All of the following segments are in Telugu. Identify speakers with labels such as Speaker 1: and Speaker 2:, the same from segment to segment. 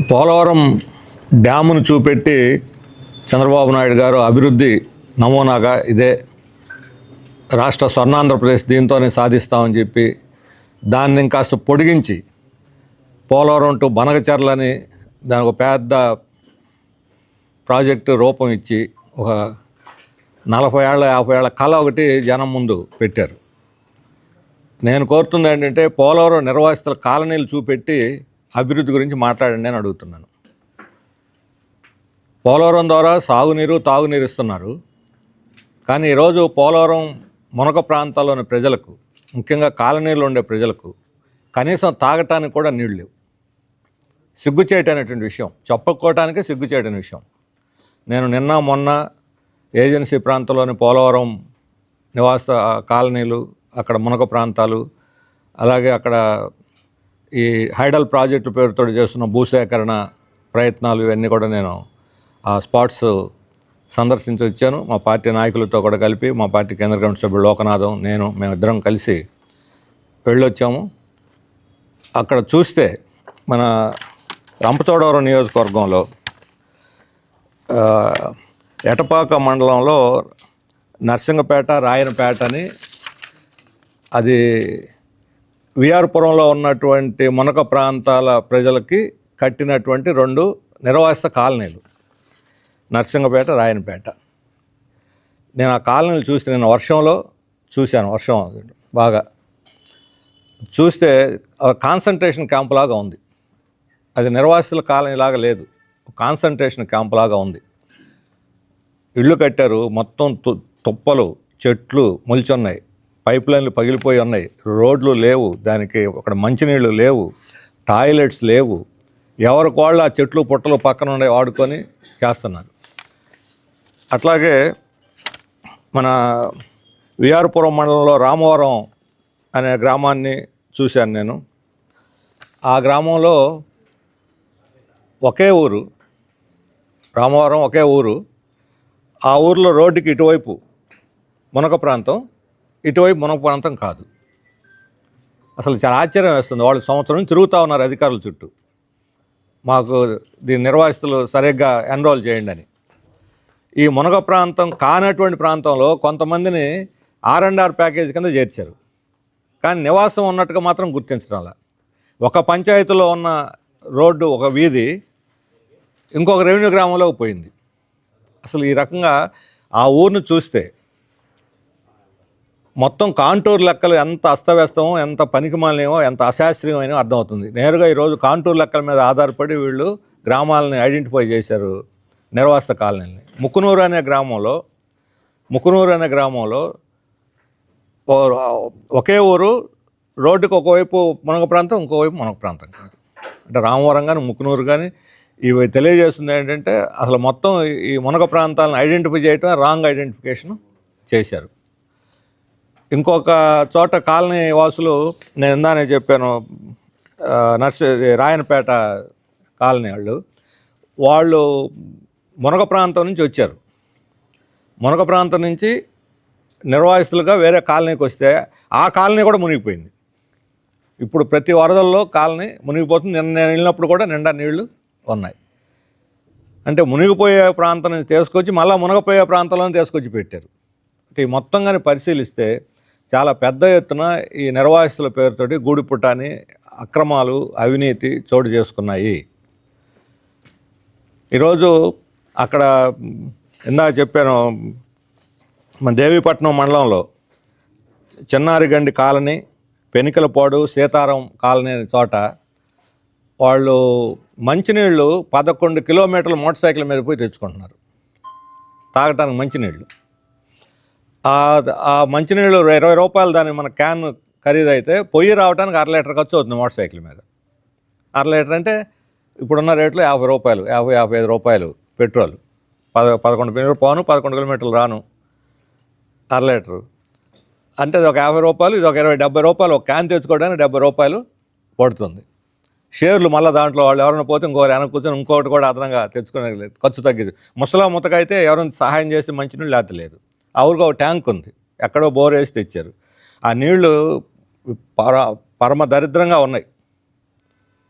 Speaker 1: పోలవరం డ్యామును చూపెట్టి చంద్రబాబు నాయుడు గారు అభివృద్ధి నమూనాగా ఇదే రాష్ట్ర స్వర్ణాంధ్రప్రదేశ్ దీంతోనే సాధిస్తామని చెప్పి దాన్ని కాస్త పొడిగించి పోలవరం టు బనగచర్లని దానికి ఒక పెద్ద ప్రాజెక్టు రూపం ఇచ్చి ఒక నలభై ఏళ్ళ యాభై ఏళ్ళ కళ ఒకటి జనం ముందు పెట్టారు. నేను కోరుతుంది ఏంటంటే పోలవరం నిర్వాసితుల కాలనీలు చూపెట్టి అభివృద్ధి గురించి మాట్లాడండి అని అడుగుతున్నాను. పోలవరం ద్వారా సాగునీరు తాగునీరు ఇస్తున్నారు. కానీ ఈరోజు పోలవరం మునక ప్రాంతాల్లోని ప్రజలకు ముఖ్యంగా కాలనీలో ఉండే ప్రజలకు కనీసం తాగటానికి కూడా నీళ్ళు లేవు. సిగ్గుచేటైనటువంటి విషయం చెప్పుకోవటానికి సిగ్గుచేటైన విషయం. నేను నిన్న మొన్న ఏజెన్సీ ప్రాంతంలోని పోలవరం నివాస కాలనీలు అక్కడ మునక ప్రాంతాలు అలాగే అక్కడ ఈ హైడల్ ప్రాజెక్టు పేరుతో చేస్తున్న భూసేకరణ ప్రయత్నాలు ఇవన్నీ కూడా నేను ఆ స్పాట్స్ సందర్శించి వచ్చాను. మా పార్టీ నాయకులతో కూడా కలిపి మా పార్టీ కేంద్ర కమిటీ సభ్యుడు లోకనాథం నేను మేమిద్దరం కలిసి వెళ్ళొచ్చాము. అక్కడ చూస్తే మన రంపచోడవరం నియోజకవర్గంలో ఎటపాక మండలంలో నర్సింగపేట రాయనపేట అని అది విఆర్పురంలో ఉన్నటువంటి మునక ప్రాంతాల ప్రజలకి కట్టినటువంటి రెండు నిర్వాసిత కాలనీలు. నర్సింగపేట రాయనపేట. నేను ఆ కాలనీలు చూస్తే నేను వర్షంలో చూశాను వర్షం బాగా. చూస్తే కాన్సన్ట్రేషన్ క్యాంప్ లాగా ఉంది. అది నిర్వాసితుల కాలనీ లాగా లేదు. కాన్సన్ట్రేషన్ క్యాంప్ లాగా ఉంది. ఇళ్ళు కట్టారు మొత్తం తు- తుప్పలు చెట్లు మొలిచున్నాయి. పైప్ లైన్లు పగిలిపోయి ఉన్నాయి. రోడ్లు లేవు. దానికి అక్కడ మంచినీళ్ళు లేవు. టాయిలెట్స్ లేవు. ఎవరికి వాళ్ళు ఆ చెట్లు పుట్టలు పక్కన ఉండే వాడుకొని చేస్తున్నారు. అట్లాగే మన విఆర్పురం మండలంలో రామవరం అనే గ్రామాన్ని చూశాను నేను. ఆ గ్రామంలో ఒకే ఊరు రామవరం ఒకే ఊరు. ఆ ఊర్లో రోడ్డుకి ఇటువైపు మునక ప్రాంతం ఇటువైపు మన ప్రాంతం కాదు. అసలు చాలా ఆశ్చర్యం వేస్తుంది. వాళ్ళు సంవత్సరం తిరుగుతూ ఉన్నారు అధికారుల చుట్టూ. మాకు దీని నిర్వాసితులు సరిగ్గా ఎన్రోల్ చేయండి అని. ఈ మునగ ప్రాంతం కానటువంటి ప్రాంతంలో కొంతమందిని ఆర్ అండ్ ఆర్ ప్యాకేజ్ కింద చేర్చారు. కానీ నివాసం ఉన్నట్టుగా మాత్రం గుర్తించడం అలా. ఒక పంచాయతీలో ఉన్న రోడ్డు ఒక వీధి ఇంకొక రెవెన్యూ గ్రామంలోకి పోయింది. అసలు ఈ రకంగా ఆ ఊరిని చూస్తే మొత్తం కాంటూర్ లెక్కలు ఎంత అస్తవ్యస్తమో ఎంత పనికిమాలినేమో ఎంత అశాస్త్రీయమైనో అర్థమవుతుంది. నేరుగా ఈరోజు కాంటూర్ లెక్కల మీద ఆధారపడి వీళ్ళు గ్రామాలని ఐడెంటిఫై చేశారు నిర్వాస కాలనీని ముక్కునూరు అనే గ్రామంలో ముక్కునూరు అనే గ్రామంలో ఒకే ఊరు రోడ్డుకి ఒకవైపు మునగ ప్రాంతం ఇంకోవైపు మునగ ప్రాంతం కాదు. అంటే రామవరం కానీ ముక్కునూరు కానీ ఇవి తెలియజేస్తుంది ఏంటంటే అసలు మొత్తం ఈ మునగ ప్రాంతాలను ఐడెంటిఫై చేయటం రాంగ్ ఐడెంటిఫికేషన్ చేశారు. ఇంకొక చోట కాలనీ వాసులు నేను ఇందానే చెప్పాను నర్సరీ రాయనపేట కాలనీ వాళ్ళు. వాళ్ళు మునగ ప్రాంతం నుంచి వచ్చారు. మునగ ప్రాంతం నుంచి నిర్వాసితులుగా వేరే కాలనీకి వస్తే ఆ కాలనీ కూడా మునిగిపోయింది. ఇప్పుడు ప్రతి వరదల్లో కాలనీ మునిగిపోతుంది. నిన్న నేను వెళ్ళినప్పుడు కూడా నిండా నీళ్ళు ఉన్నాయి. అంటే మునిగిపోయే ప్రాంతం నుంచి తీసుకొచ్చి మళ్ళీ మునగపోయే ప్రాంతంలోనే తీసుకొచ్చి పెట్టారు. అంటే ఈ మొత్తం కానీ పరిశీలిస్తే చాలా పెద్ద ఎత్తున ఈ నిర్వాసితుల పేరుతోటి గూడిపుటాని అక్రమాలు అవినీతి చోటు చేసుకున్నాయి. ఈరోజు అక్కడ ఇందాక చెప్పాను మన దేవీపట్నం మండలంలో చిన్నారిగండి కాలనీ పెనికలపాడు సీతారాం కాలనీ అనే చోట వాళ్ళు మంచినీళ్ళు పదకొండు కిలోమీటర్ల మోటార్ సైకిల్ మీద పోయి తెచ్చుకుంటున్నారు. తాగటానికి మంచినీళ్ళు. ఆ మంచినీళ్ళు ఇరవై రూపాయలు దాని మన క్యాన్ ఖరీదైతే పొయ్యి రావడానికి అర లీటర్ ఖర్చు అవుతుంది మోటార్ సైకిల్ మీద. అర లీటర్ అంటే ఇప్పుడున్న రేట్లో యాభై రూపాయలు యాభై యాభై ఐదు రూపాయలు పెట్రోల్. పద పదకొండు కిలోమీటర్ పోను పదకొండు కిలోమీటర్లు రాను అర లీటరు. అంటే ఇది ఒక యాభై రూపాయలు ఇది ఒక ఇరవై డెబ్బై రూపాయలు ఒక క్యాన్ తెచ్చుకోవడానికి డెబ్బై రూపాయలు పడుతుంది. షేర్లు మళ్ళీ దాంట్లో వాళ్ళు ఎవరైనా పోతే ఇంకోరు వెనక కూర్చొని ఇంకొకటి కూడా అదనంగా తెచ్చుకునే ఖర్చు తగ్గింది ముసలా ముతకైతే ఎవరైనా సహాయం చేసి మంచినీళ్ళు లేకపోతే లేదు ఒక ట్యాంక్ ఉంది. ఎక్కడో బోర్ వేసి తెచ్చారు. ఆ నీళ్ళు పర పరమ దరిద్రంగా ఉన్నాయి.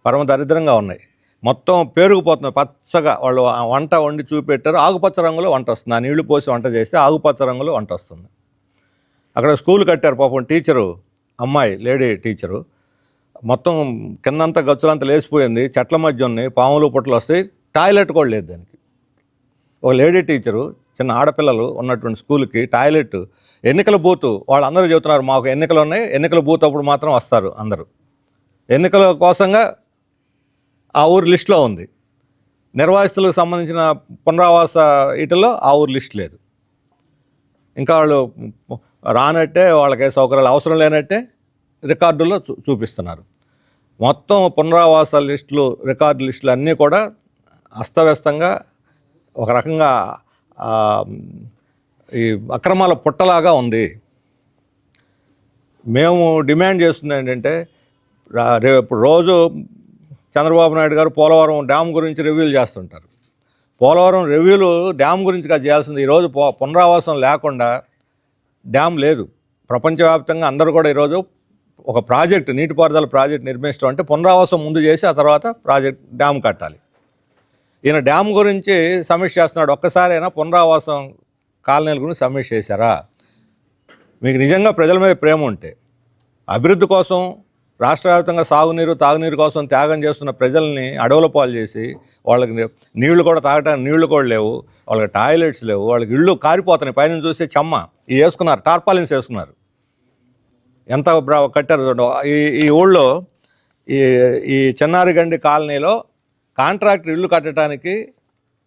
Speaker 1: పరమ దరిద్రంగా ఉన్నాయి. మొత్తం పేరుకుపోతున్నాయి పచ్చగా వాళ్ళు వంట వండి చూపెట్టారు. ఆకుపచ్చ రంగులో వంట వస్తుంది. ఆ నీళ్ళు పోసి వంట చేస్తే ఆకుపచ్చ రంగులో వంట వస్తుంది. అక్కడ స్కూల్ కట్టారు పాపం టీచరు అమ్మాయి లేడీ టీచరు. మొత్తం కిందంతా గచ్చులంతా లేచిపోయింది. చెట్ల మధ్య ఉన్నాయి. పాములు పుట్టలు వస్తాయి. టాయిలెట్ కూడా లేదు దానికి. ఒక లేడీ టీచరు చిన్న ఆడపిల్లలు ఉన్నటువంటి స్కూల్కి టాయిలెట్ ఎన్నికల బూత్ వాళ్ళందరూ చెబుతున్నారు మాకు ఎన్నికలు ఉన్నాయి ఎన్నికల బూత్ అప్పుడు మాత్రం వస్తారు అందరూ. ఎన్నికల కోసంగా ఆ ఊరు లిస్టులో ఉంది. నిర్వాసితులకు సంబంధించిన పునరావాస వీటిల్లో ఆ ఊరు లిస్ట్ లేదు. ఇంకా వాళ్ళు రానట్టే వాళ్ళకి సౌకర్యాలు అవసరం లేనట్టే రికార్డుల్లో చూ చూపిస్తున్నారు. మొత్తం పునరావాస లిస్టులు రికార్డు లిస్టులు అన్నీ కూడా అస్తవ్యస్తంగా ఒక రకంగా ఈ అక్రమాల పుట్టలాగా ఉంది. మేము డిమాండ్ చేస్తుంది ఏంటంటే రేపు రోజు చంద్రబాబు నాయుడు గారు పోలవరం డ్యామ్ గురించి రివ్యూలు చేస్తుంటారు. పోలవరం రివ్యూలు డ్యామ్ గురించి కాదు చేయాల్సింది ఈరోజు పో పునరావాసం లేకుండా డ్యామ్ లేదు. ప్రపంచవ్యాప్తంగా అందరూ కూడా ఈరోజు ఒక ప్రాజెక్ట్ నీటిపారుదల ప్రాజెక్ట్ నిర్మించడం అంటే పునరావాసం ముందు చేసి ఆ తర్వాత ప్రాజెక్ట్ డ్యామ్ కట్టాలి. ఈయన డ్యామ్ గురించి సమీక్ష చేస్తున్నాడు. ఒక్కసారైనా పునరావాసం కాలనీల గురించి సమీక్ష చేశారా? మీకు నిజంగా ప్రజల మీద ప్రేమ ఉంటే అభివృద్ధి కోసం రాష్ట్ర వ్యాప్తంగా సాగునీరు తాగునీరు కోసం త్యాగం చేస్తున్న ప్రజల్ని అడవుల పాలు చేసి వాళ్ళకి నీళ్ళు కూడా తాగడానికి నీళ్ళు కూడా లేవు వాళ్ళకి టాయిలెట్స్ లేవు వాళ్ళకి ఇళ్ళు కారిపోతున్నాయి. పైన చూస్తే చెమ్మ. ఇవి వేసుకున్నారు టార్పాలిన్స్ వేసుకున్నారు. ఎంత కట్టారు ఈ ఈ ఊళ్ళో ఈ ఈ చెన్నారిగండి కాలనీలో కాంట్రాక్టర్ ఇల్లు కట్టడానికి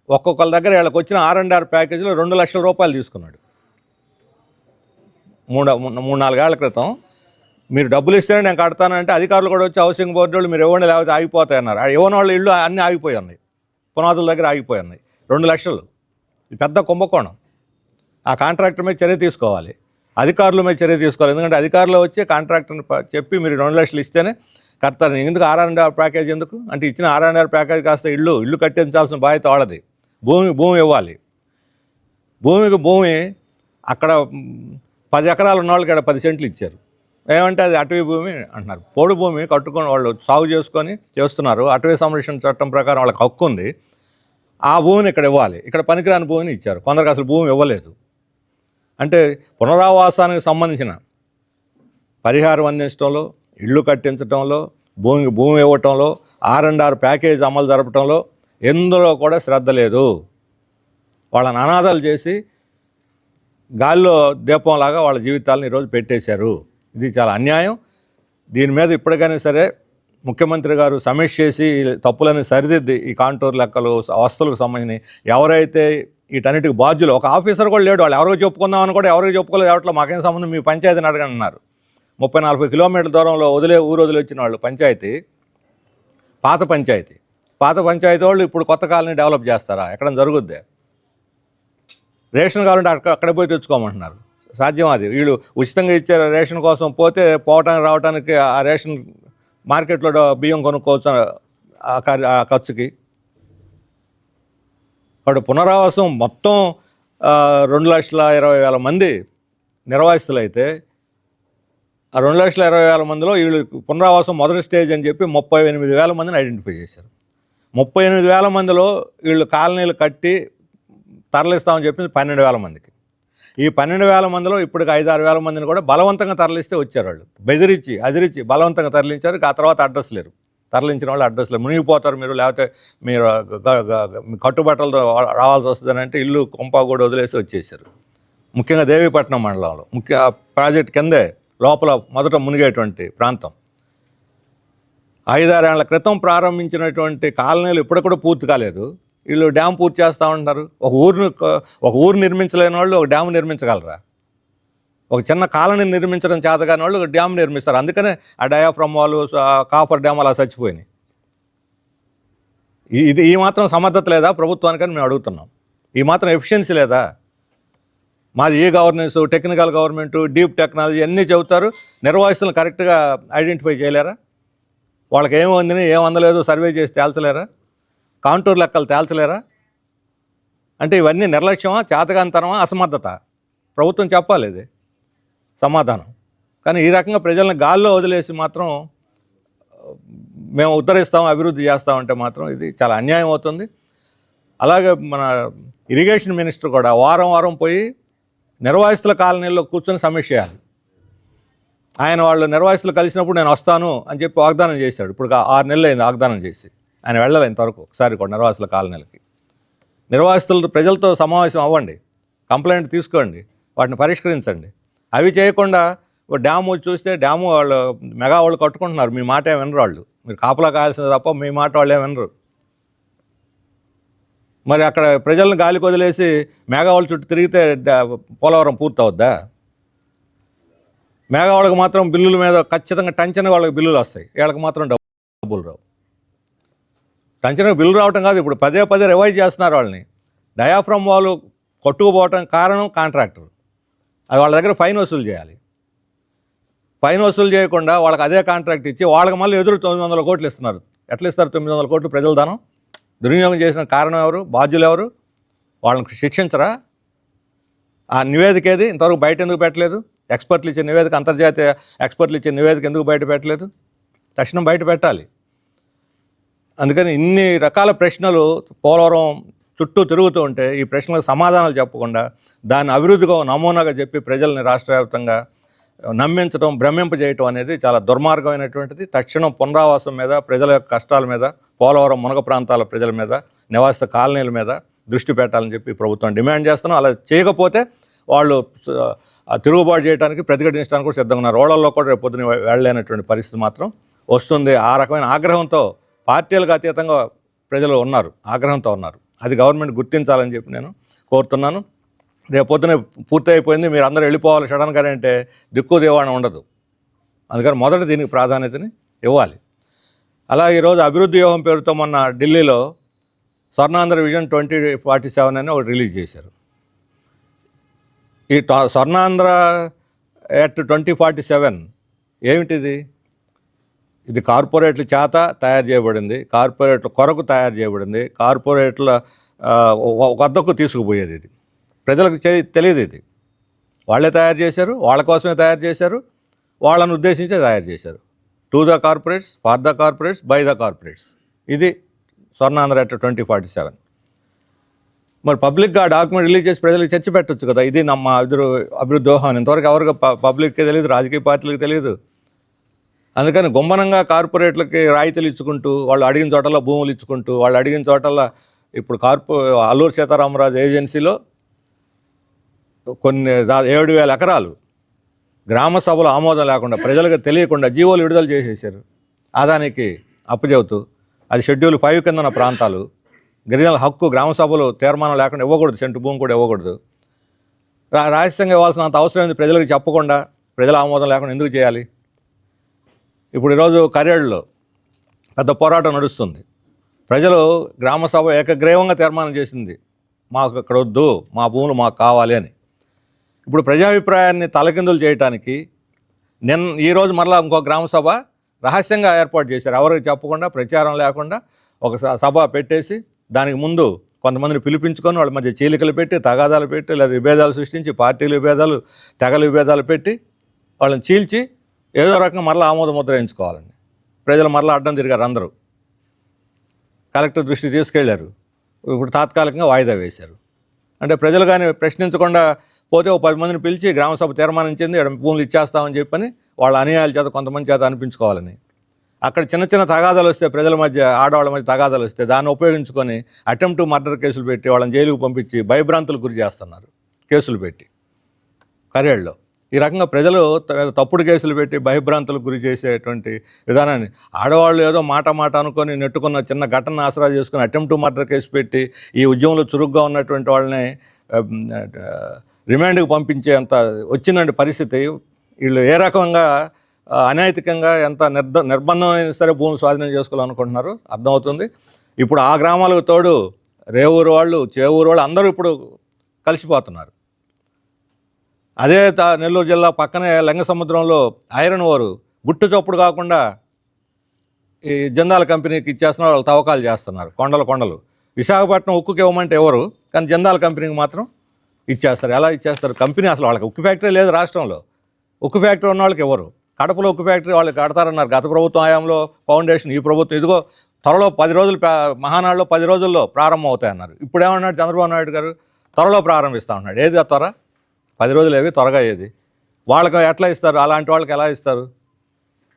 Speaker 1: ఒక్కొక్కరి దగ్గర వీళ్ళకి వచ్చిన ఆర్ అండ్ ఆర్ ప్యాకేజీలో రెండు లక్షల రూపాయలు తీసుకున్నాడు. మూడు మూడు నాలుగేళ్ళ క్రితం. మీరు డబ్బులు ఇస్తేనే నేను కడతానంటే అధికారులు కూడా వచ్చి హౌసింగ్ బోర్డు వాళ్ళు మీరు ఇవ్వండి లేకపోతే ఆగిపోతాయి అన్నారు. ఇవ్వని వాళ్ళ ఇళ్ళు అన్నీ ఆగిపోయి ఉన్నాయి. పునాదుల దగ్గర ఆగిపోయి ఉన్నాయి. రెండు లక్షలు. పెద్ద కుంభకోణం. ఆ కాంట్రాక్టర్ మీద చర్య తీసుకోవాలి. అధికారుల మీద చర్య తీసుకోవాలి. ఎందుకంటే అధికారులు వచ్చి కాంట్రాక్టర్ని చెప్పి మీరు రెండు లక్షలు ఇస్తేనే కడతారు. ఎందుకు ఆర్ అండ్ ఆర్ ప్యాకేజ్ ఎందుకు? అంటే ఇచ్చిన ఆర్ అండ్ ఆర్ ప్యాకేజ్ కాస్త ఇల్లు ఇల్లు కట్టించాల్సిన బాధ్యత వాళ్ళది. భూమి భూమి ఇవ్వాలి. భూమికి భూమి అక్కడ పది ఎకరాలు ఉన్న వాళ్ళకి ఇక్కడ పది సెంట్లు ఇచ్చారు. ఏమంటే అది అటవీ భూమి అంటున్నారు. పోడు భూమి కట్టుకొని వాళ్ళు సాగు చేసుకొని చేస్తున్నారు. అటవీ సంరక్షణ చట్టం ప్రకారం వాళ్ళకి హక్కు ఉంది. ఆ భూమిని ఇక్కడ ఇవ్వాలి. ఇక్కడ పనికిరాని భూమిని ఇచ్చారు. కొందరికి అసలు భూమి ఇవ్వలేదు. అంటే పునరావాసానికి సంబంధించిన పరిహారం అందించడంలో ఇళ్ళు కట్టించడంలో భూమి భూమి ఇవ్వటంలో ఆర్ అండ్ ఆర్ ప్యాకేజ్ అమలు జరపడంలో ఎందులో కూడా శ్రద్ధ లేదు. వాళ్ళని అనాథాలు చేసి గాల్లో దీపంలాగా వాళ్ళ జీవితాలను ఈరోజు పెట్టేశారు. ఇది చాలా అన్యాయం. దీని మీద ఇప్పటికైనా సరే ముఖ్యమంత్రి గారు సమీక్ష చేసి తప్పులని సరిదిద్ది ఈ కాంటూర్ లెక్కలు వస్తువులకు సంబంధించి ఎవరైతే వీటన్నిటికి బాధ్యులు ఒక ఆఫీసర్ కూడా లేడు. వాళ్ళు ఎవరికి చెప్పుకుందామని కూడా ఎవరికి చెప్పుకోలేదు. ఎవరిలో మాకేం సంబంధం? మీ పంచాయతీని అడగండి అన్నారు. ముప్పై నలభై కిలోమీటర్ల దూరంలో వదిలే ఊరు వదిలి వచ్చిన వాళ్ళు పంచాయతీ పాత పంచాయతీ. పాత పంచాయతీ వాళ్ళు ఇప్పుడు కొత్త కాలనీ డెవలప్ చేస్తారా? ఎక్కడ జరుగుద్ది? రేషన్ కావాలంటే అక్కడ అక్కడ పోయి తెచ్చుకోమంటున్నారు. సాధ్యం అది. వీళ్ళు ఉచితంగా ఇచ్చే రేషన్ కోసం పోతే పోవటానికి రావడానికి ఆ రేషన్ మార్కెట్లో బియ్యం కొనుక్కోవచ్చు ఆ ఆ ఖర్చుకి. వాడు పునరావాసం మొత్తం రెండు లక్షల ఇరవై వేల మంది నిర్వాసితులు అయితే ఆ రెండు లక్షల ఇరవై వేల మందిలో వీళ్ళు పునరావాసం మొదటి స్టేజ్ అని చెప్పి ముప్పై ఎనిమిది వేల మందిని ఐడెంటిఫై చేశారు. ముప్పై ఎనిమిది వేల మందిలో వీళ్ళు కాలనీలు కట్టి తరలిస్తామని చెప్పింది పన్నెండు వేల మందికి. ఈ పన్నెండు వేల మందిలో ఇప్పటికి ఐదు ఆరు వేల మందిని కూడా బలవంతంగా తరలిస్తే వచ్చారు వాళ్ళు. బెదిరించి అదిరించి బలవంతంగా తరలించారు ఆ తర్వాత అడ్రస్ లేరు. తరలించిన వాళ్ళు అడ్రస్ లేరు. మునిగిపోతారు మీరు లేకపోతే మీరు కట్టుబట్టలతో రావాల్సి వస్తుందని అంటే ఇల్లు కొంప కూడా వదిలేసి వచ్చేసారు. ముఖ్యంగా దేవీపట్నం మండలంలో. ముఖ్య ప్రాజెక్ట్ కిందే లోపల మొదట మునిగేటువంటి ప్రాంతం. ఐదారేళ్ళ క్రితం ప్రారంభించినటువంటి కాలనీలు ఇప్పుడు కూడా పూర్తి కాలేదు. వీళ్ళు డ్యామ్ పూర్తి చేస్తూ ఉంటారు ఒక ఊరిని ఒక ఊరు నిర్మించలేని వాళ్ళు ఒక డ్యామ్ నిర్మించగలరా? ఒక చిన్న కాలనీ నిర్మించడం చేతగాని వాళ్ళు ఒక డ్యామ్ నిర్మిస్తారు. అందుకనే ఆ డయాఫ్రమ్ వాళ్ళు కాపర్ డ్యామ్ అలా చచ్చిపోయినాయి. ఇది ఈ మాత్రం సమర్థత లేదా ప్రభుత్వానికని మేము అడుగుతున్నాం. ఈ మాత్రం ఎఫిషియన్సీ లేదా? మాది ఏ governance technical government deep technology అన్నీ చెబుతారు. నిర్వాసితులను కరెక్ట్గా ఐడెంటిఫై చేయలేరా? వాళ్ళకి ఏం అందిని ఏం సర్వే చేసి తేల్చలేరా? కాంటూర్ లెక్కలు తేల్చలేరా? అంటే ఇవన్నీ నిర్లక్ష్యమా చేతగాంతరమా అసమర్థత? ప్రభుత్వం చెప్పాలి ఇది. సమాధానం. కానీ ఈ రకంగా ప్రజలను గాల్లో వదిలేసి మాత్రం మేము ఉద్ధరిస్తాం అభివృద్ధి చేస్తామంటే మాత్రం ఇది చాలా అన్యాయం అవుతుంది. అలాగే మన ఇరిగేషన్ మినిస్టర్ కూడా వారం వారం పోయి నిర్వాసితుల కాలనీలో కూర్చొని సమ్మె చేయాలి. ఆయన వాళ్ళు నిర్వాసితులు కలిసినప్పుడు నేను వస్తాను అని చెప్పి వాగ్దానం చేశాడు. ఇప్పుడు ఆరు నెలలు అయింది వాగ్దానం చేసి. ఆయన వెళ్ళలేదు ఇంతవరకు. ఒకసారి కూడా నిర్వాసితుల కాలనీలకి. నిర్వాసితులు ప్రజలతో సమావేశం అవ్వండి. కంప్లైంట్ తీసుకోండి. వాటిని పరిష్కరించండి. అవి చేయకుండా ఓ డ్యాము చూస్తే డ్యాము వాళ్ళు మెగా వాళ్ళు కట్టుకుంటున్నారు. మీ మాట వినరు వాళ్ళు. మీరు కాపలా కావాల్సింది తప్ప మీ మాట వాళ్ళు వినరు. మరి అక్కడ ప్రజలను గాలి వదిలేసి మేఘావాళ్ళ చుట్టూ తిరిగితే పోలవరం పూర్తవుద్దా? మేఘావాళ్ళకి మాత్రం బిల్లుల మీద ఖచ్చితంగా టంచన వాళ్ళకి బిల్లులు వస్తాయి. వీళ్ళకి మాత్రం డబ్బులు రావు. టంచన బిల్లు రావటం కాదు ఇప్పుడు పదే పదే రివైజ్ చేస్తున్నారు వాళ్ళని. డయాఫ్రమ్ వాళ్ళు కొట్టుకుపోవటం కారణం కాంట్రాక్టర్ అది వాళ్ళ దగ్గర ఫైన్ వసూలు చేయాలి. ఫైన్ వసూలు చేయకుండా వాళ్ళకి అదే కాంట్రాక్ట్ ఇచ్చి వాళ్ళకి మళ్ళీ ఎదురు తొమ్మిది వందల కోట్లు ఇస్తున్నారు. ఎట్లా ఇస్తారు తొమ్మిది వందల కోట్లు ప్రజల దానం దుర్వినియోగం చేసిన కారణం ఎవరు? బాధ్యులు ఎవరు? వాళ్ళని శిక్షించరా? ఆ నివేదిక ఏది? ఇంతవరకు బయట ఎందుకు పెట్టలేదు? ఎక్స్పర్ట్లు ఇచ్చే నివేదిక అంతర్జాతీయ ఎక్స్పర్ట్లు ఇచ్చే నివేదిక ఎందుకు బయట పెట్టలేదు? తక్షణం బయట పెట్టాలి. అందుకని ఇన్ని రకాల ప్రశ్నలు పోలవరం చుట్టూ తిరుగుతూ ఉంటే ఈ ప్రశ్నలకు సమాధానాలు చెప్పకుండా దాన్ని అభివృద్ధిగా నమూనాగా చెప్పి ప్రజల్ని రాష్ట్ర వ్యాప్తంగా నమ్మించడం భ్రమింపజేయటం అనేది చాలా దుర్మార్గమైనటువంటిది. తక్షణం పునరావాసం మీద ప్రజల యొక్క కష్టాల మీద పోలవరం మునగ ప్రాంతాల ప్రజల మీద నివాసిత కాలనీల మీద దృష్టి పెట్టాలని చెప్పి ప్రభుత్వం డిమాండ్ చేస్తున్నాం. అలా చేయకపోతే వాళ్ళు తిరుగుబాటు చేయడానికి ప్రతిఘటించడానికి కూడా సిద్ధంగా ఉన్నారు. రోడ్లలో కూడా రేపు పొద్దున వెళ్ళలేనటువంటి పరిస్థితి మాత్రం వస్తుంది. ఆ రకమైన ఆగ్రహంతో పార్టీలకు అతీతంగా ప్రజలు ఉన్నారు ఆగ్రహంతో ఉన్నారు. అది గవర్నమెంట్ గుర్తించాలని చెప్పి నేను కోరుతున్నాను. రేపు పొద్దున పూర్తి అయిపోయింది. మీరు అందరూ వెళ్ళిపోవాలి. సడన్గా అంటే దిక్కు దేవాణం ఉండదు. అందుకని మొదట దీనికి ప్రాధాన్యతని ఇవ్వాలి. అలా ఈరోజు అభివృద్ధి వ్యూహం పేరుతో మొన్న ఢిల్లీలో Swarnandhra vision twenty forty seven అని ఒకటి రిలీజ్ చేశారు. ఈ Swarnandhra act twenty forty seven ఏమిటిది? ఇది కార్పొరేట్ల చేత తయారు చేయబడింది కార్పొరేట్ల కొరకు తయారు చేయబడింది కార్పొరేట్ల వద్దకు తీసుకుపోయేది ఇది. ప్రజలకు చే తెలియదు ఇది. వాళ్ళే తయారు చేశారు వాళ్ళ కోసమే తయారు చేశారు వాళ్ళని ఉద్దేశించే తయారు చేశారు. To the corporates for the corporates by the corporates ఇది Swarnandhra act twenty forty seven. మరి పబ్లిక్గా ఆ డాక్యుమెంట్ రిలీజ్ చేసి ప్రజలకు చర్చ పెట్టొచ్చు కదా? ఇది నమ్మ అభివృ అభివృద్ధి ఊహం ఇంతవరకు ఎవరికి పబ్లిక్కి తెలియదు రాజకీయ పార్టీలకు తెలియదు అందుకని గుమ్మనంగా కార్పొరేట్లకి రాయితీలు ఇచ్చుకుంటూ వాళ్ళు అడిగిన చోటల్లో భూములు ఇచ్చుకుంటూ వాళ్ళు అడిగిన చోటల్లో ఇప్పుడు కార్పొ అల్లూరు సీతారామరాజు ఏజెన్సీలో కొన్ని దా- ఏడు వేల ఎకరాలు గ్రామ సభలో ఆమోదం లేకుండా ప్రజలకు తెలియకుండా జీవోలు విడుదల చేసేసారు ఆదానికి అప్పచెబుతూ అది షెడ్యూల్ ఫైవ్ కింద ఉన్న ప్రాంతాలు. గిరిజనుల హక్కు గ్రామ సభలు తీర్మానం లేకుండా ఇవ్వకూడదు సెంటు భూమి కూడా ఇవ్వకూడదు. రా- రహస్యంగా ఇవ్వాల్సినంత అవసరం ఏంది ప్రజలకు చెప్పకుండా? ప్రజల ఆమోదం లేకుండా ఎందుకు చేయాలి? ఇప్పుడు ఈరోజు కరేడులో పెద్ద పోరాటం నడుస్తుంది. ప్రజలు గ్రామ సభ ఏకగ్రీవంగా తీర్మానం చేసింది. మాకు ఇక్కడ వద్దు మా భూములు మాకు కావాలి అని. ఇప్పుడు ప్రజాభిప్రాయాన్ని తలకిందులు చేయడానికి నిన్న ఈరోజు మరలా ఇంకో గ్రామ సభ రహస్యంగా ఏర్పాటు చేశారు. ఎవరికి చెప్పకుండా ప్రచారం లేకుండా ఒక స- సభ పెట్టేసి దానికి ముందు కొంతమందిని పిలిపించుకొని వాళ్ళ మధ్య చీలికలు పెట్టి తగాదాలు పెట్టి లేదా విభేదాలు సృష్టించి పార్టీల విభేదాలు తెగల విభేదాలు పెట్టి వాళ్ళని చీల్చి ఏదో రకంగా మరలా ఆమోద ముద్ర వేయించుకోవాలండి ప్రజలు మరలా అడ్డం తిరిగారు అందరూ. కలెక్టర్ దృష్టి తీసుకెళ్ళారు. ఇప్పుడు తాత్కాలికంగా వాయిదా వేశారు. అంటే ప్రజలు కానీ ప్రశ్నించకుండా పోతే ఒక పది మందిని పిలిచి గ్రామసభ తీర్మానించింది ఇక్కడ భూములు ఇచ్చేస్తామని చెప్పని వాళ్ళ అనుయాయుల చేత కొంతమంది చేత అనిపించుకోవాలని. అక్కడ చిన్న చిన్న తగాదాలు వస్తే ప్రజల మధ్య ఆడవాళ్ళ మధ్య తగాదాలు వస్తే దాన్ని ఉపయోగించుకొని అటెంప్ట్ మర్డర్ కేసులు పెట్టి వాళ్ళని జైలుకు పంపించి భయభ్రాంతులు గురి చేస్తున్నారు కేసులు పెట్టి. కరేళ్ళలో. ఈ రకంగా ప్రజలు త- తప్పుడు కేసులు పెట్టి భయభ్రాంతులకు గురి చేసేటువంటి విధానాన్ని ఆడవాళ్ళు ఏదో మాట మాట అనుకొని నెట్టుకున్న చిన్న ఘటన ఆసరా చేసుకుని అటెంప్ట్ మర్డర్ కేసు పెట్టి ఈ ఉద్యమంలో చురుగ్గా ఉన్నటువంటి వాళ్ళని రిమాండ్కి పంపించే అంత వచ్చిందండి పరిస్థితి. వీళ్ళు ఏ రకంగా అనైతికంగా ఎంత నిర్ద నిర్బంధం సరే భూమిని స్వాధీనం చేసుకోవాలనుకుంటున్నారు అర్థమవుతుంది. ఇప్పుడు ఆ గ్రామాలకు తోడు రేవూరు వాళ్ళు చేవూరు వాళ్ళు అందరూ ఇప్పుడు కలిసిపోతున్నారు. అదే త నెల్లూరు జిల్లా పక్కనే లింగ సముద్రంలో ఐరన్ ఓరు గుట్టు చొప్పుడు కాకుండా ఈ జందాల కంపెనీకి ఇచ్చేస్తున్నారు వాళ్ళు తవ్వకాలు చేస్తున్నారు కొండలు కొండలు. విశాఖపట్నం ఉక్కుకి ఇవ్వమంటే ఎవరు? కానీ జందాల కంపెనీకి మాత్రం ఇచ్చేస్తారు. ఎలా ఇచ్చేస్తారు? కంపెనీ అసలు వాళ్ళకి ఉక్కు ఫ్యాక్టరీ లేదు రాష్ట్రంలో. ఉక్కు ఫ్యాక్టరీ ఉన్న వాళ్ళకి ఎవరు? కడపలో ఉక్కు ఫ్యాక్టరీ వాళ్ళు కడతారన్నారు. గత ప్రభుత్వం హయాంలో ఫౌండేషన్ ఈ ప్రభుత్వం ఇదిగో త్వరలో పది రోజులు మహానాడులో పది రోజుల్లో ప్రారంభం అవుతాయన్నారు. ఇప్పుడు ఏమన్నాడు చంద్రబాబు నాయుడు గారు? త్వరలో ప్రారంభిస్తా ఉన్నాడు. ఏది త్వర? పది రోజులు ఏవి? త్వరగా ఏది? వాళ్ళకి ఎట్లా ఇస్తారు? అలాంటి వాళ్ళకి ఎలా ఇస్తారు?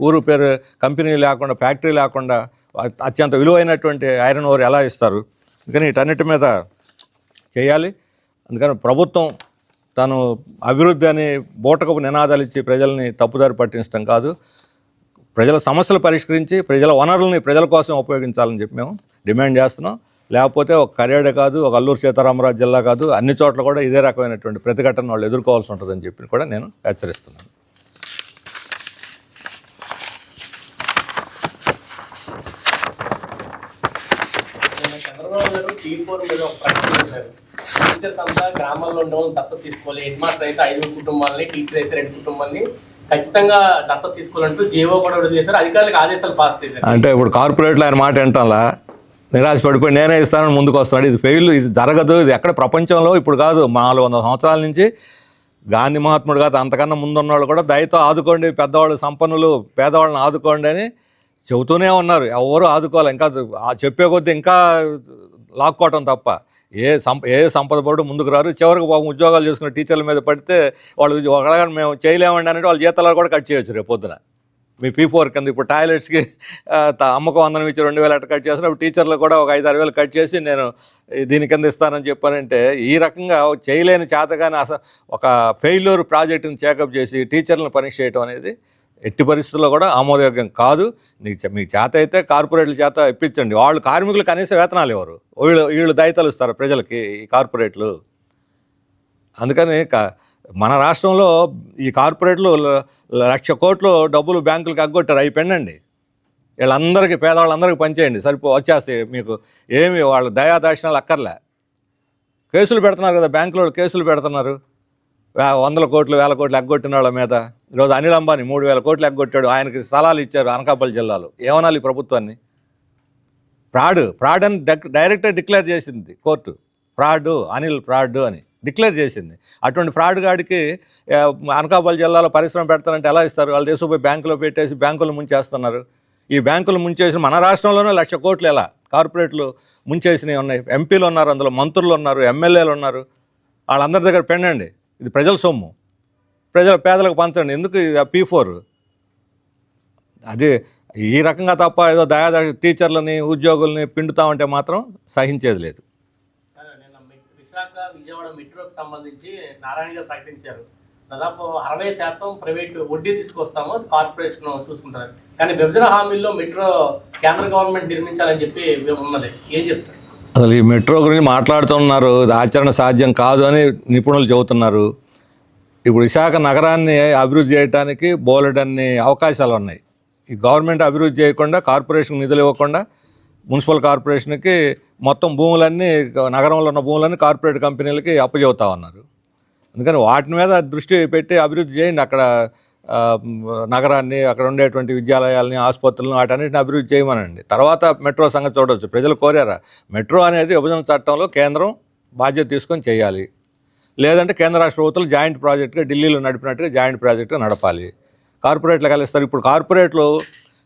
Speaker 1: ఊరు పేరు కంపెనీ లేకుండా ఫ్యాక్టరీ లేకుండా అత్యంత విలువైనటువంటి ఐరన్ ఓర్ ఎలా ఇస్తారు? అందుకని వీటన్నిటి మీద చేయాలి. అందుకని ప్రభుత్వం తను అభివృద్ధి అని బూటకపు నినాదాలు ఇచ్చి ప్రజల్ని తప్పుదారి పట్టించడం కాదు. ప్రజల సమస్యలు పరిష్కరించి ప్రజల వనరుల్ని ప్రజల కోసం ఉపయోగించాలని చెప్పి మేము డిమాండ్ చేస్తున్నాం. లేకపోతే ఒక కరేడ కాదు ఒక అల్లూరు సీతారామరాజు జిల్లా కాదు అన్ని చోట్ల కూడా ఇదే రకమైనటువంటి ప్రతిఘటన వాళ్ళు ఎదుర్కోవాల్సి ఉంటుందని చెప్పి కూడా నేను హెచ్చరిస్తున్నాను.
Speaker 2: చంద్రబాబు గారు టీ ఫోర్ మీద టీచర్స్ అంతా గ్రామాల్లో ఉండడం దత్త తీసుకోవాలి. హెడ్ మాస్టర్ అయితే ఐదు కుటుంబాలని టీచర్ అయితే రెండు కుటుంబాలని ఖచ్చితంగా దత్త తీసుకోవాలంటూ జీవో కూడా విడుదల చేశారు. అధికారులకు ఆదేశాలు పాస్ చేశారు.
Speaker 1: అంటే ఇప్పుడు కార్పొరేట్లు ఆయన మాట వింటాంలా? నిరాశ పడిపోయి నేనే ఇస్తానని ముందుకు వస్తున్నాడు. ఇది ఫెయిల్ ఇది జరగదు. ఇది ఎక్కడ ప్రపంచంలో ఇప్పుడు కాదు. నాలుగు వందల సంవత్సరాల నుంచి గాంధీ మహాత్ముడు కాదు. అంతకన్నా ముందున్న వాళ్ళు కూడా దయతో ఆదుకోండి. పెద్దవాళ్ళు సంపన్నులు పేదవాళ్ళని ఆదుకోండి అని చెబుతూనే ఉన్నారు. ఎవరు ఆదుకోవాలి? ఇంకా చెప్పే కొద్దీ ఇంకా లాక్కోవటం తప్ప. ఏ సంప ఏ సంపద పడు ముందుకు రారు. చివరికి పాపం ఉద్యోగాలు చేసుకున్న టీచర్ల మీద పడితే వాళ్ళు ఒకలాగా మేము చేయలేమండి అంటే వాళ్ళ జీతాలు కూడా కట్ చేయొచ్చు రేపు పొద్దున. మీ పీ ఫోర్ కింద ఇప్పుడు టాయిలెట్స్కి అమ్మకం అందరం ఇచ్చి రెండు వేలు అట్ట కట్ చేసినప్పుడు టీచర్లు కూడా ఒక ఐదు ఆరు వేలు కట్ చేసి నేను దీని కింద ఇస్తానని చెప్పానంటే ఈ రకంగా చేయలేని చేతగానే అస ఒక ఫెయిల్యూర్ ప్రాజెక్టుని చేకప్ చేసి టీచర్లను పరీక్ష చేయడం అనేది ఎట్టి పరిస్థితుల్లో కూడా ఆమోదయోగ్యం కాదు. నీకు చే- చేత అయితే కార్పొరేట్ల చేత ఇప్పించండి. వాళ్ళు కార్మికులు కనీస వేతనాలు ఇవ్వరు. వీళ్ళు వీళ్ళు దయతలు ఇస్తారు ప్రజలకి ఈ కార్పొరేట్లు. అందుకని క- మన రాష్ట్రంలో ఈ కార్పొరేట్లు లక్ష కోట్లు డబ్బులు బ్యాంకులకు అగ్గొట్టారు. అవి పెండండి. వీళ్ళందరికీ పేదవాళ్ళందరికీ పనిచేయండి. సరిపో వచ్చేస్తాయి మీకు ఏమి వాళ్ళ దయాదాక్షిణాలు అక్కర్లే. కేసులు పెడుతున్నారు కదా బ్యాంకులో కేసులు పెడుతున్నారు. వందల కోట్లు వేల కోట్లు ఎగ్గొట్టిన వాళ్ళ మీద. ఈరోజు అనిల్ అంబానీ మూడు వేల కోట్లు ఎగ్గొట్టాడు. ఆయనకి స్థలాలు ఇచ్చారు అనకాపల్లి జిల్లాలో. ఏమనాలి ప్రభుత్వాన్ని? ఫ్రాడ్ ఫ్రాడ్ అని డక్- డైరెక్ట్గా డిక్లేర్ చేసింది కోర్టు. ఫ్రాడ్ అనిల్ ఫ్రాడ్ అని డిక్లేర్ చేసింది. అటువంటి ఫ్రాడ్ గాడికి అనకాపల్లి జిల్లాలో పరిశ్రమ పెడతారంటే ఎలా ఇస్తారు? వాళ్ళు తీసుకుపోయి బ్యాంకులో పెట్టేసి బ్యాంకులు ముంచేస్తున్నారు. ఈ బ్యాంకులు ముంచేసి మన రాష్ట్రంలోనే లక్ష కోట్లు ఎలా? కార్పొరేట్లు ముంచేసినవి ఉన్నాయి. ఎంపీలు ఉన్నారు అందులో మంత్రులు ఉన్నారు ఎమ్మెల్యేలు ఉన్నారు. వాళ్ళందరి దగ్గర పెండండి ఇది ప్రజల సొమ్ము. ప్రజల పేదలకు పంచండి. ఎందుకు పీ ఫోర్ అది ఈ రకంగా తప్ప ఏదో దయా టీచర్లని ఉద్యోగుల్ని పిండుతామంటే మాత్రం సహించేది లేదు.
Speaker 2: విశాఖ విజయవాడ మెట్రోకి సంబంధించి నారాయణ గారు ప్రకటించారు. దాదాపు అరవై శాతం ప్రైవేట్ వడ్డీ తీసుకొస్తాము కార్పొరేషన్ చూసుకుంటారు. కానీ విభజన హామీల్లో మెట్రో కేంద్ర గవర్నమెంట్ నిర్మించాలని చెప్పి ఉన్నది. ఏం చెప్తారు?
Speaker 1: అసలు ఈ మెట్రో గురించి మాట్లాడుతున్నారు ఇది ఆచరణ సాధ్యం కాదు అని నిపుణులు చెబుతున్నారు. ఇప్పుడు విశాఖ నగరాన్ని అభివృద్ధి చేయడానికి బోలెడన్ని అవకాశాలు ఉన్నాయి. ఈ గవర్నమెంట్ అభివృద్ధి చేయకుండా కార్పొరేషన్ నిధులు ఇవ్వకుండా మున్సిపల్ కార్పొరేషన్కి మొత్తం భూములన్నీ నగరంలో ఉన్న భూములన్నీ కార్పొరేట్ కంపెనీలకి అప్పచెబుతా ఉన్నారు. అందుకని వాటి మీద దృష్టి పెట్టి అభివృద్ధి చేయండి అక్కడ నగరాన్ని అక్కడ ఉండేటువంటి విద్యాలయాలని ఆసుపత్రులను వాటన్నిటిని అభివృద్ధి చేయమనండి. తర్వాత మెట్రో సంగతి చూడవచ్చు ప్రజలు కోరారా? మెట్రో అనేది విభజన చట్టంలో కేంద్రం బాధ్యత తీసుకొని చేయాలి. లేదంటే కేంద్ర రాష్ట్ర ప్రభుత్వాలు జాయింట్ ప్రాజెక్టుగా ఢిల్లీలో నడిపినట్టుగా జాయింట్ ప్రాజెక్టుగా నడపాలి. కార్పొరేట్లు కలిస్తారు. ఇప్పుడు కార్పొరేట్లు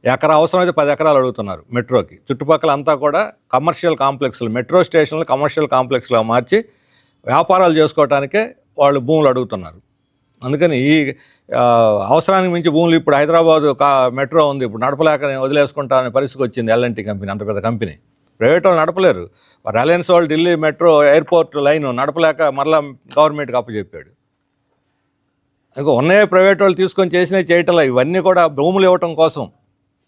Speaker 1: ఎకరా అవసరమైతే పది ఎకరాలు అడుగుతున్నారు మెట్రోకి. చుట్టుపక్కల అంతా కూడా కమర్షియల్ కాంప్లెక్స్లు. మెట్రో స్టేషన్లు కమర్షియల్ కాంప్లెక్స్లో మార్చి వ్యాపారాలు చేసుకోవటానికే వాళ్ళు భూములు అడుగుతున్నారు. అందుకని ఈ అవసరానికి మించి భూములు ఇప్పుడు హైదరాబాద్ కా మెట్రో ఉంది. ఇప్పుడు నడపలేక నేను వదిలేసుకుంటానే పరిస్థితి వచ్చింది ఎల్ఎన్టీ కంపెనీ అంత పెద్ద కంపెనీ. ప్రైవేట్ వాళ్ళు నడపలేరు. రిలయన్స్ వాళ్ళు ఢిల్లీ మెట్రో ఎయిర్పోర్ట్ లైన్ నడపలేక మరలా గవర్నమెంట్కి అప్పచెప్పాడు ఇంకా ఉన్నాయే ప్రైవేట్ వాళ్ళు తీసుకొని చేసినవి చేయటంలో ఇవన్నీ కూడా భూములు ఇవ్వటం కోసం.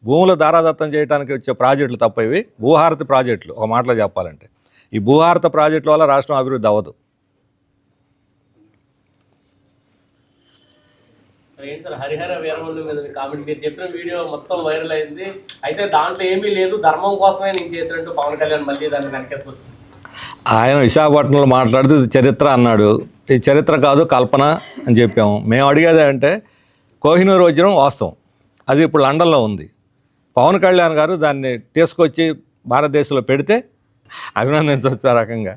Speaker 1: భూములు దారాదత్తం చేయడానికి వచ్చే ప్రాజెక్టులు తప్ప ఇవి. భూహారతి ప్రాజెక్టులు. ఒక మాటలో చెప్పాలంటే. ఈ భూహారత ప్రాజెక్టుల వల్ల రాష్ట్రం అభివృద్ధి అవ్వదు.
Speaker 2: ఏంటి సార్? హరిహర వీరమల్లు మీద కామెంట్. మీరు చెప్పిన వీడియో మొత్తం వైరల్ అయింది. అయితే దాంట్లో ఏమీ లేదు. ధర్మం కోసమే నేను చేసినట్టు పవన్ కళ్యాణ్ మళ్ళీ దాన్ని వెనకేసుకొస్తుంది
Speaker 1: ఆయన విశాఖపట్నంలో మాట్లాడుతూ ఇది చరిత్ర అన్నాడు. ఇది చరిత్ర కాదు కల్పన అని చెప్పాము. మేము అడిగేది అంటే కోహినూర్ వజ్రం వాస్తవం. అది ఇప్పుడు లండన్లో ఉంది. పవన్ కళ్యాణ్ గారు దాన్ని తీసుకొచ్చి భారతదేశంలో పెడితే అభినందించవచ్చు ఆ రకంగా.